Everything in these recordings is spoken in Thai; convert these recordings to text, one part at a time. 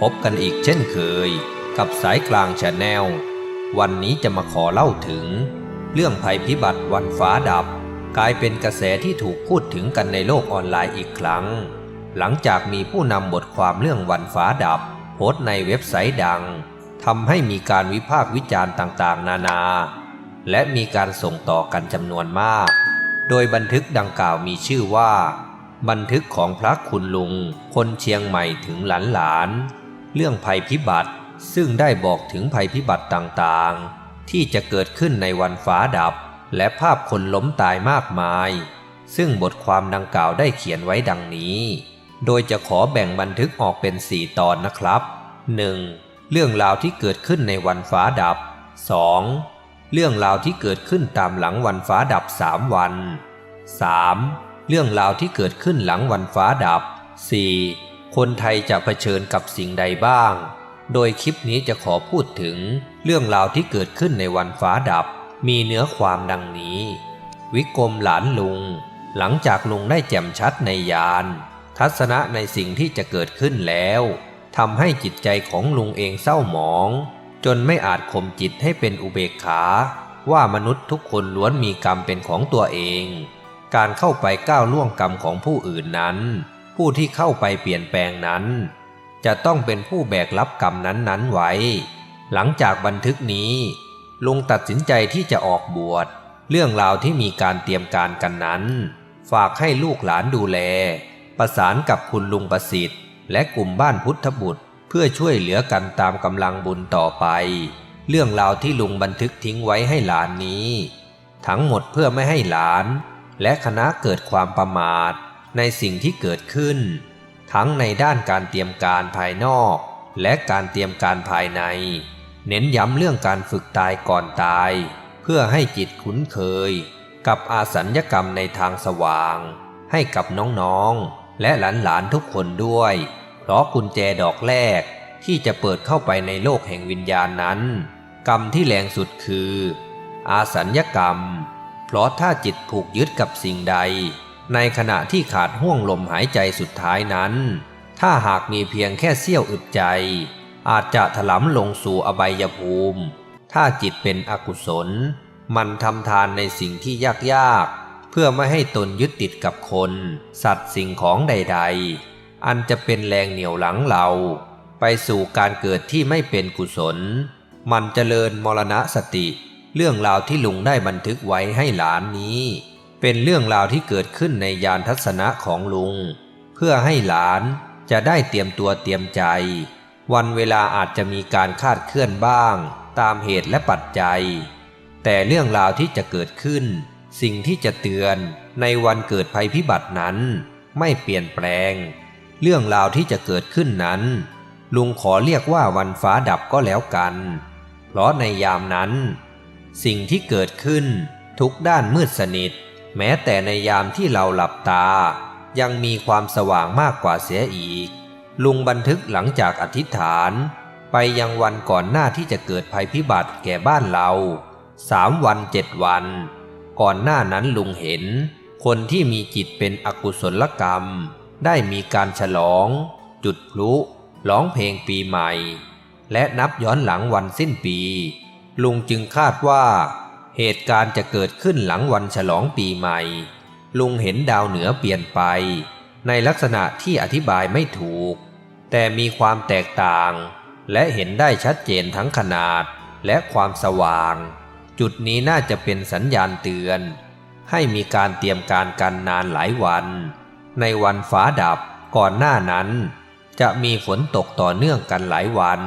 พบกันอีกเช่นเคย กับสายกลางชาแนล วันนี้จะมาขอเล่าถึง เรื่องภัยพิบัติวันฟ้าดับ กลายเป็นกระแสที่ถูกพูดถึงกันในโลกออนไลน์อีกครั้ง หลังจากมีผู้นำบทความเรื่องวันฟ้าดับ โพสต์ในเว็บไซต์ดังทำให้มีการวิพากษ์วิจารณ์ต่างๆ นานา และมีการส่งต่อกันจำนวนมาก โดยบันทึกดังกล่าวมีชื่อว่า บันทึกของพระคุณลุง คนเชียงใหม่ถึงหลานหลาน เรื่องภัยพิบัติ ซึ่งได้บอกถึงภัยพิบัติต่างๆ ที่จะเกิดขึ้นในวันฟ้าดับ และภาพคนล้มตายมากมาย ซึ่งบทความดังกล่าวได้เขียนไว้ดังนี้ โดยจะขอแบ่งบันทึกออกเป็น 4 ตอนนะครับ 1. เรื่องราวที่เกิดขึ้นในวันฟ้าดับ 2. เรื่องราวที่เกิดขึ้นตามหลังวันฟ้าดับ 3 วัน 3. เรื่องราวที่เกิดขึ้นหลังวันฟ้าดับ 4. คนไทยจะเผชิญกับสิ่งใดบ้าง โดยคลิปนี้จะขอพูดถึงเรื่องราวที่เกิดขึ้นในวันฟ้าดับ มีเนื้อความดังนี้ วิกรมหลานลุง หลังจากลุงได้แจ่มชัดในยาน ทัศนะในสิ่งที่จะเกิดขึ้นแล้วทำให้จิตใจของลุงเองเศร้าหมอง จนไม่อาจข่มจิตให้เป็นอุเบกขา ว่ามนุษย์ทุกคนล้วนมีกรรมเป็นของตัวเอง การเข้าไปก้าวล่วงกรรมของผู้อื่นนั้น ผู้ที่เข้าไปเปลี่ยนแปลงนั้น จะต้องเป็นผู้แบกรับกรรมนั้นๆไว้ หลังจากบันทึกนี้ลุงตัดสินใจที่จะออกบวช เรื่องราวที่มีการเตรียมการกันนั้น ฝากให้ลูกหลานดูแล ประสานกับคุณลุงประสิทธิ์ และกลุ่มบ้านพุทธบุตร เพื่อช่วยเหลือกันตามกำลังบุญต่อไป เรื่องราวที่ลุงบันทึกทิ้งไว้ให้หลานนี้ ทั้งหมดเพื่อไม่ให้หลาน และคณะเกิดความประมาท ในสิ่งที่เกิดขึ้น ทั้งในด้านการเตรียมการภายนอก และการเตรียมการภายใน เน้นย้ำเรื่องการฝึกตายก่อนตาย เพื่อให้จิตคุ้นเคย กับอาสัญญกรรมในทางสว่าง ให้กับน้องๆ และหลานๆทุกคนด้วย เพราะกุญแจดอกแรกที่จะเปิดเข้าไปในโลกแห่งวิญญาณนั้น กรรมที่แรงสุดคือ อาสัญญกรรม เพราะถ้าจิตผูกยึดกับสิ่งใด ในขณะที่ขาดห่วงลมหายใจสุดท้ายนั้น ถ้าหากมีเพียงแค่เสี้ยวอึดใจ อาจจะถลำลงสู่อบายภูมิ ถ้าจิตเป็นอกุศล มันทำทานในสิ่งที่ยากยากๆเพื่อไม่ให้ตนยึดติดกับคน สัตว์สิ่งของใด ๆ อันจะเป็นแรงเหนี่ยวหลังเรา ไปสู่การเกิดที่ไม่เป็นกุศล มันเจริญมรณะสติ เรื่องราวที่ลุงได้บันทึกไว้ให้หลานนี้ เป็นเรื่องราวที่เกิดขึ้นในยานทัศนะของลุง เพื่อให้หลานจะได้เตรียมตัวเตรียมใจ วันเวลาอาจจะมีการคาดเคลื่อนบ้าง ตามเหตุและปัจจัย แต่เรื่องราวที่จะเกิดขึ้น สิ่งที่จะเตือนในวันเกิดภัยพิบัตินั้น ไม่เปลี่ยนแปลง เรื่องราวที่จะเกิดขึ้นนั้น ลุงขอเรียกว่าวันฟ้าดับก็แล้วกัน เพราะในยามนั้น สิ่งที่เกิดขึ้นทุกด้านมืดสนิท แม้แต่ในยามที่เราหลับตา ยังมีความสว่างมากกว่าเสียอีก ลุงบันทึกหลังจากอธิษฐาน ไปยังวันก่อนหน้าที่จะเกิดภัยพิบัติแก่บ้านเราสามวันเจ็ดวัน ก่อนหน้านั้นลุงเห็น คนที่มีจิตเป็นอกุศลกรรม ได้มีการฉลอง จุดพลุร้องเพลงปีใหม่ และนับย้อนหลังวันสิ้นปี ลุงจึงคาดว่า เหตุการณ์จะเกิดขึ้นหลังวันฉลองปีใหม่ ลุงเห็นดาวเหนือเปลี่ยนไป ในลักษณะที่อธิบายไม่ถูก แต่มีความแตกต่าง และเห็นได้ชัดเจนทั้งขนาดและความสว่าง จุดนี้น่าจะเป็นสัญญาณเตือน ให้มีการเตรียมการกันนานหลายวัน ในวันฟ้าดับก่อนหน้านั้น จะมีฝนตกต่อเนื่องกันหลายวัน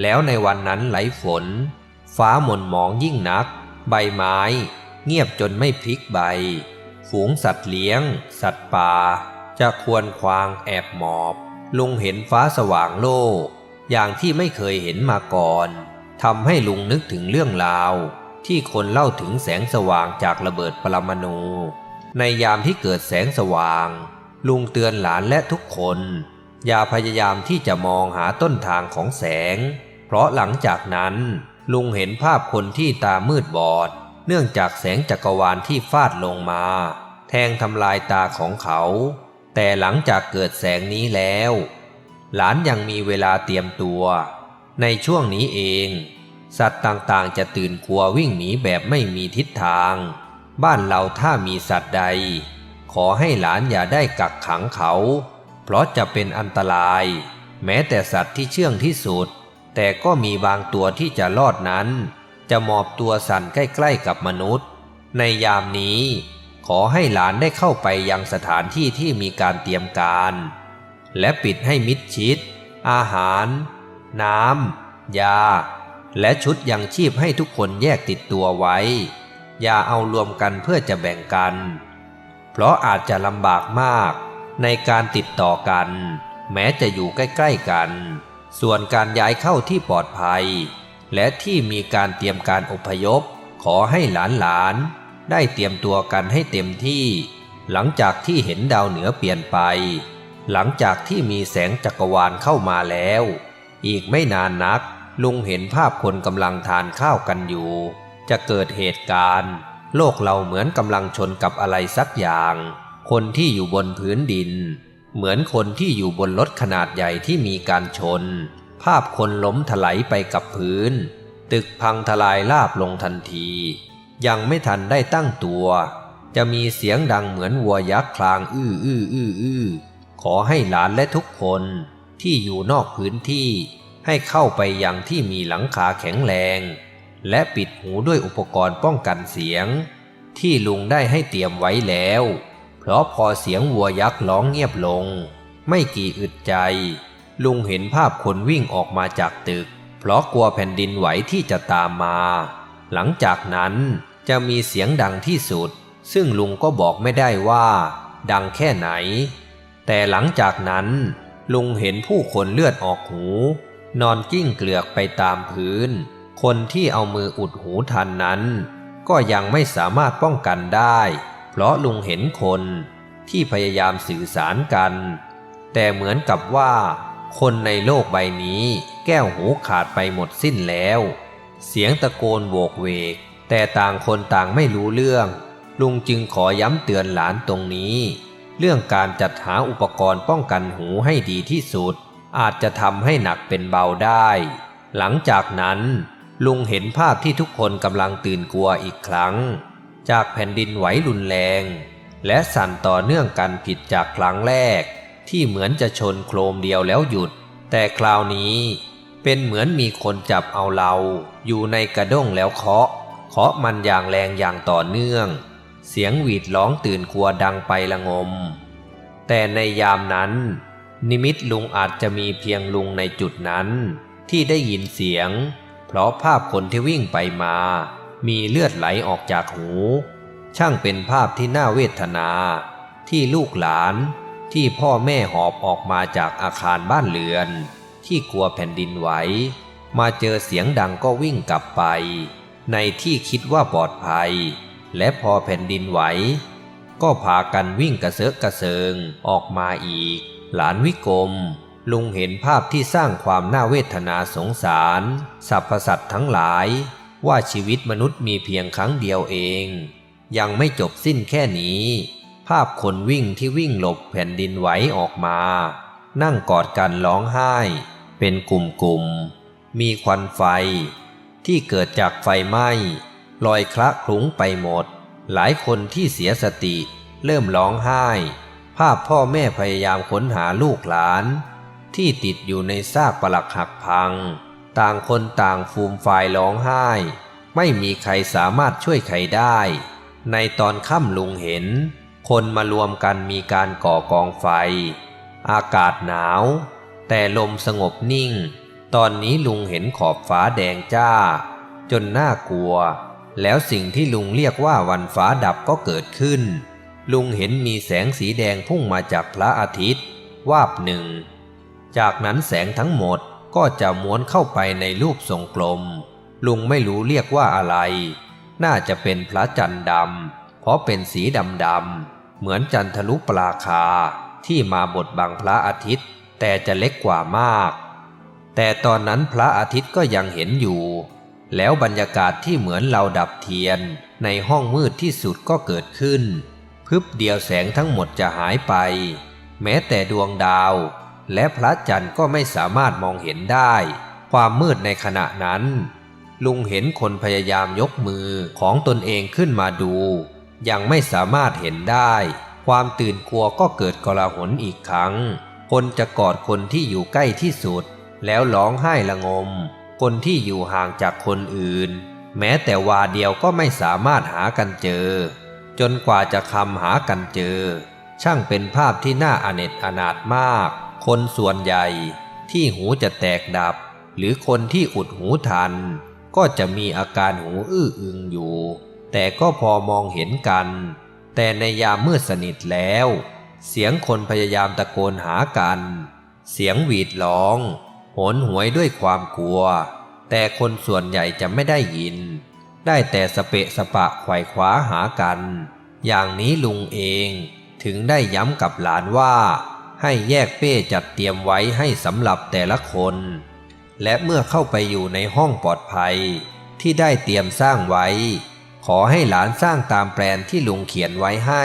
แล้วในวันนั้นไหลฝน ฟ้าหม่นหมองยิ่งนัก ใบไม้ เงียบจนไม่พลิกใบ ฝูงสัตว์เลี้ยง สัตว์ป่า จะควรควางแอบหมอบ ลุงเห็นฟ้าสว่างโล่อย่างที่ไม่เคยเห็นมาก่อนทำให้ลุงนึกถึงเรื่องราว ที่คนเล่าถึงแสงสว่างจากระเบิดปรมาณูในยามที่เกิดแสงสว่าง ลุงเตือนหลานและทุกคน อย่าพยายามที่จะมองหาต้นทางของแสง เพราะหลังจากนั้น ลุงเห็นภาพคนที่ตามืดบอด เนื่องจากแสงจักรวาลที่ฟาดลงมา แทงทำลายตาของเขา แต่หลังจากเกิดแสงนี้แล้ว หลานยังมีเวลาเตรียมตัว ในช่วงนี้เอง สัตว์ต่างๆจะตื่นกลัววิ่งหนีแบบไม่มีทิศทาง บ้านเราถ้ามีสัตว์ใด ขอให้หลานอย่าได้กักขังเขา เพราะจะเป็นอันตราย แม้แต่สัตว์ที่เชื่องที่สุด แต่ก็มีบางตัวที่จะรอดนั้น จะมอบตัวสั่นใกล้ๆกับมนุษย์ ในยามนี้ ขอให้หลานได้เข้าไปยังสถานที่ที่มีการเตรียมการ และปิดให้มิดชิด อาหาร น้ำยา และชุดยังชีพให้ทุกคนแยกติดตัวไว้ อย่าเอารวมกันเพื่อจะแบ่งกัน เพราะอาจจะลำบากมากในการติดต่อกัน แม้จะอยู่ใกล้ ๆ กัน ส่วนการย้ายเข้าที่ปลอดภัย และที่มีการเตรียมการอพยพ ขอให้หลานๆ ได้เตรียมตัวกันให้เต็มที่ หลังจากที่เห็นดาวเหนือเปลี่ยนไป หลังจากที่มีแสงจักรวาลเข้ามาแล้ว อีกไม่นานนัก ลุงเห็นภาพคนกำลังทานข้าวกันอยู่ จะเกิดเหตุการณ์ โลกเราเหมือนกำลังชนกับอะไรสักอย่าง คนที่อยู่บนพื้นดิน เหมือนคนที่อยู่บนรถขนาดใหญ่ที่มีการชน ภาพคนล้มถลายไปกับพื้น ตึกพังทลายราบลงทันที ยังไม่ทันได้ตั้งตัว จะมีเสียงดังเหมือนวัวยักษ์คลางอื้ออื้ออื้ออื้อขอให้หลานและทุกคนที่อยู่นอกพื้นที่ให้เข้าไปยังที่มีหลังคาแข็งแรง และปิดหูด้วยอุปกรณ์ป้องกันเสียง ที่ลุงได้ให้เตรียมไว้แล้ว เพราะพอเสียงวัวยักษ์ร้องเงียบลง ไม่กี่อึดใจ ลุงเห็นภาพคนวิ่งออกมาจากตึก เพราะกลัวแผ่นดินไหวที่จะตามมา หลังจากนั้นจะมีเสียงดังที่สุด ซึ่งลุงก็บอกไม่ได้ว่า ดังแค่ไหน แต่หลังจากนั้น ลุงเห็นผู้คนเลือดออกหู นอนกิ้งเกลือกไปตามพื้น คนที่เอามืออุดหูทันนั้น ก็ยังไม่สามารถป้องกันได้ เพราะลุงเห็นคนที่พยายามสื่อสารกัน แต่เหมือนกับว่า คนในโลกใบนี้ แก้วหูขาดไปหมดสิ้นแล้ว เสียงตะโกนโวกเวก แต่ต่างคนต่างไม่รู้เรื่อง ลุงจึงขอย้ำเตือนหลานตรงนี้ เรื่องการจัดหาอุปกรณ์ป้องกันหูให้ดีที่สุด อาจจะทำให้หนักเป็นเบาได้ หลังจากนั้น ลุงเห็นภาพที่ทุกคนกำลังตื่นกลัวอีกครั้ง จากแผ่นดินไหวรุนแรง และสั่นต่อเนื่องกันผิดจากครั้งแรก ที่เหมือนจะชนโครมเดียวแล้วหยุด แต่คราวนี้เป็นเหมือนมีคนจับเอาเราอยู่ในกระด้งแล้วเคาะ เคาะมันอย่างแรงอย่างต่อเนื่อง เสียงหวีดร้องตื่นกลัวดังไปละงม แต่ในยามนั้น นิมิตลุงอาจจะมีเพียงลุงในจุดนั้น ที่ได้ยินเสียง เพราะภาพคนที่วิ่งไปมา มีเลือดไหลออกจากหู ช่างเป็นภาพที่น่าเวทนา ที่ลูกหลานที่พ่อแม่หอบออกมาจากอาคารบ้านเรือน ที่กลัวแผ่นดินไหวมาเจอเสียงดังก็วิ่งกลับไป ในที่คิดว่าปลอดภัย และพอแผ่นดินไหวก็พากันวิ่งกระเซาะกระเซิงออกมาอีก หลานวิกรมลุงเห็นภาพที่สร้างความน่าเวทนาสงสาร สรรพสัตว์ทั้งหลาย ว่าชีวิตมนุษย์มีเพียงครั้งเดียวเอง ยังไม่จบสิ้นแค่นี้ ภาพคนวิ่งที่วิ่งหลบแผ่นดินไหวออกมา นั่งกอดกันร้องไห้ เป็นกลุ่มๆ มีควันไฟ ที่เกิดจากไฟไหม้ลอยคละคลุ้งไปหมด หลายคนที่เสียสติ เริ่มร้องไห้ ภาพพ่อแม่พยายามค้นหาลูกหลาน ที่ติดอยู่ในซากปลักหักพัง ต่างคนต่างฟูมฟายร้องไห้ ไม่มีใครสามารถช่วยใครได้ ในตอนค่ำลุงเห็น คนมารวมกันมีการก่อกองไฟ อากาศหนาว แต่ลมสงบนิ่ง ตอนนี้ลุงเห็นขอบฟ้าแดงจ้า จนน่ากลัว แล้วสิ่งที่ลุงเรียกว่าวันฟ้าดับก็เกิดขึ้น ลุงเห็นมีแสงสีแดงพุ่งมาจากพระอาทิตย์ วาบหนึ่ง จากนั้นแสงทั้งหมด ก็จะม้วนเข้าไปในรูปทรงกลม ลุงไม่รู้เรียกว่าอะไร น่าจะเป็นพระจันทร์ดำเพราะเป็นสีดำดำๆเหมือนจันทรุปราคาที่มาบดบังพระอาทิตย์ แต่จะเล็กกว่ามาก แต่ตอนนั้นพระอาทิตย์ก็ยังเห็นอยู่ แล้วบรรยากาศที่เหมือนเราดับเทียน ในห้องมืดที่สุดก็เกิดขึ้น พึบเดียวแสงทั้งหมดจะหายไป แม้แต่ดวงดาว และพระจันทร์ก็ไม่สามารถมองเห็นได้ ความมืดในขณะนั้น ลุงเห็นคนพยายามยกมือของตนเองขึ้นมาดู ยังไม่สามารถเห็นได้ ความตื่นกลัวก็เกิดกลาหนอีกครั้ง คนจะกอดคนที่อยู่ใกล้ที่สุด แล้วร้องไห้ละงม คนที่อยู่ห่างจากคนอื่น แม้แต่วาเดียวก็ไม่สามารถหากันเจอ จนกว่าจะคำหากันเจอ ช่างเป็นภาพที่น่าอเนจอนาถมาก คนส่วนใหญ่ที่หูจะแตกดับ หรือคนที่อุดหูทัน ก็จะมีอาการหูอื้ออึงอยู่ แต่ก็พอมองเห็นกัน แต่ในยามมืดสนิทแล้ว เสียงคนพยายามตะโกนหากัน เสียงหวีดร้องโหนหวยด้วยความกลัว แต่คนส่วนใหญ่จะไม่ได้ยิน ได้แต่สเปะสปะไขว่คว้าหากัน อย่างนี้ลุงเองถึงได้ย้ำกับหลานว่า ให้แยกเป้จัดเตรียมไว้ให้สำหรับแต่ละคน และเมื่อเข้าไปอยู่ในห้องปลอดภัย ที่ได้เตรียมสร้างไว้ ขอให้หลานสร้างตามแปลนที่ลุงเขียนไว้ให้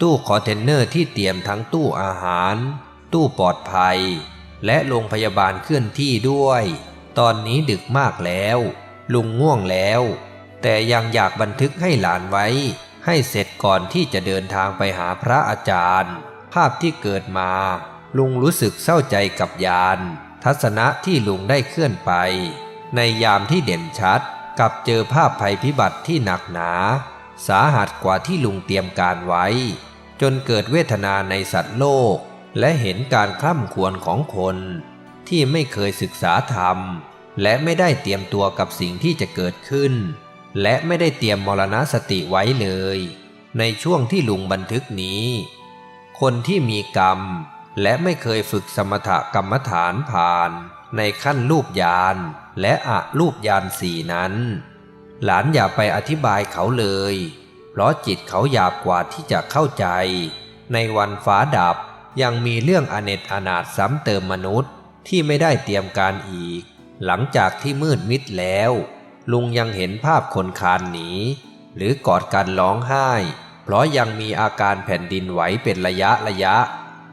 ตู้คอนเทนเนอร์ที่เตรียมทั้งตู้อาหาร ตู้ปลอดภัย และโรงพยาบาลเคลื่อนที่ด้วย ตอนนี้ดึกมากแล้ว ลุงง่วงแล้ว แต่ยังอยากบันทึกให้หลานไว้ ให้เสร็จก่อนที่จะเดินทางไปหาพระอาจารย์ ภาพที่เกิดมา ลุงรู้สึกเศร้าใจกับยาน ทัศนะที่ลุงได้เคลื่อนไป ในยามที่เด่นชัดกับเจอภาพภัยพิบัติที่หนักหนา สาหัสกว่าที่ลุงเตรียมการไว้ จนเกิดเวทนาในสัตว์โลก และเห็นการคล่ำควรของคน ที่ไม่เคยศึกษาธรรม และไม่ได้เตรียมตัวกับสิ่งที่จะเกิดขึ้น และไม่ได้เตรียมมรณสติไว้เลย ในช่วงที่ลุงบันทึกนี้ คนที่มีกรรม และไม่เคยฝึกสมถกรรมฐานผ่าน ในขั้นรูปยานและอะรูปยานสี่นั้น หลานอย่าไปอธิบายเขาเลย เพราะจิตเขาหยาบกว่าที่จะเข้าใจ ในวันฟ้าดับยังมีเรื่องอเนจอนาถซ้ำเติมมนุษย์ที่ไม่ได้เตรียมการอีก หลังจากที่มืดมิดแล้ว ลุงยังเห็นภาพคนคานหนีหรือกอดกันร้องไห้ เพราะยังมีอาการแผ่นดินไหวเป็นระยะระยะ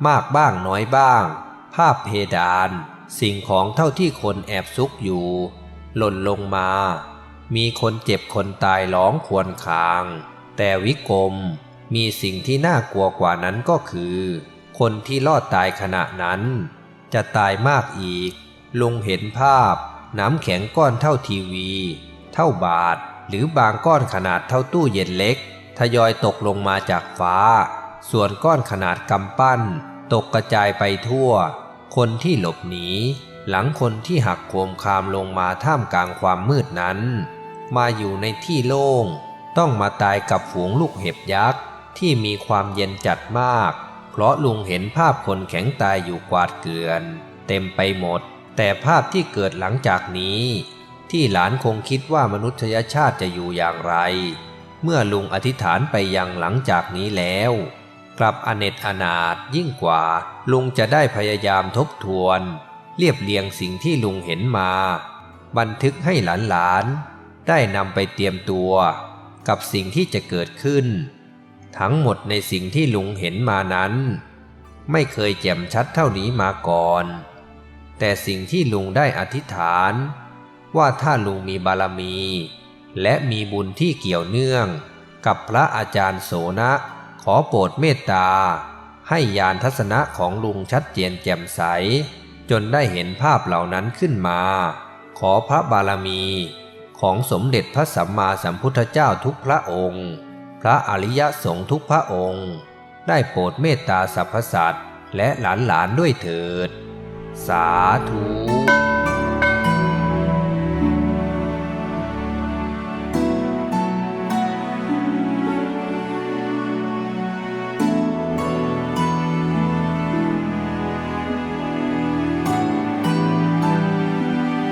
มากบ้างน้อยบ้าง ภาพเพดาน สิ่งของเท่าที่คนแอบซุกอยู่ หล่นลงมา มีคนเจ็บคนตายร้องควรคาง แต่วิกรมมีสิ่งที่น่ากลัวกว่านั้นก็คือ คนที่รอดตายขณะนั้น จะตายมากอีก ลุงเห็นภาพ น้ำแข็งก้อนเท่าทีวี เท่าบาท หรือบางก้อนขนาดเท่าตู้เย็นเล็ก ทยอยตกลงมาจากฟ้า ส่วนก้อนขนาดกำปั้น ตกกระจายไปทั่ว คนที่หลบหนี หลังคนที่หักโคมคามลงมาท่ามกลางความมืดนั้น มาอยู่ในที่โล่ง ต้องมาตายกับฝูงลูกเห็บยักษ์ ที่มีความเย็นจัดมาก เพราะลุงเห็นภาพคนแข็งตายอยู่กวาดเกลื่อน เต็มไปหมด แต่ภาพที่เกิดหลังจากนี้ ที่หลานคงคิดว่ามนุษยชาติจะอยู่อย่างไร เมื่อลุงอธิษฐานไปยังหลังจากนี้แล้ว กลับอเนจอนาถยิ่งกว่า ลุงจะได้พยายามทบทวน เรียบเรียงสิ่งที่ลุงเห็นมา บันทึกให้หลานๆ ได้นำไปเตรียมตัว กับสิ่งที่จะเกิดขึ้น ทั้งหมดในสิ่งที่ลุงเห็นมานั้น ไม่เคยแจ่มชัดเท่านี้มาก่อน แต่สิ่งที่ลุงได้อธิษฐาน ว่าถ้าลุงมีบารมี และมีบุญที่เกี่ยวเนื่อง กับพระอาจารย์โสนะ ขอโปรดเมตตา ให้ยานทัศนะของลุงชัดเจนแจ่มใส จนได้เห็นภาพเหล่านั้นขึ้นมา ขอพระบารมี ของสมเด็จพระสัมมาสัมพุทธเจ้าทุกพระองค์ พระอริยสงฆ์ทุกพระองค์ ได้โปรดเมตตาสรรพสัตว์และหลานๆด้วยเถิด สาธุ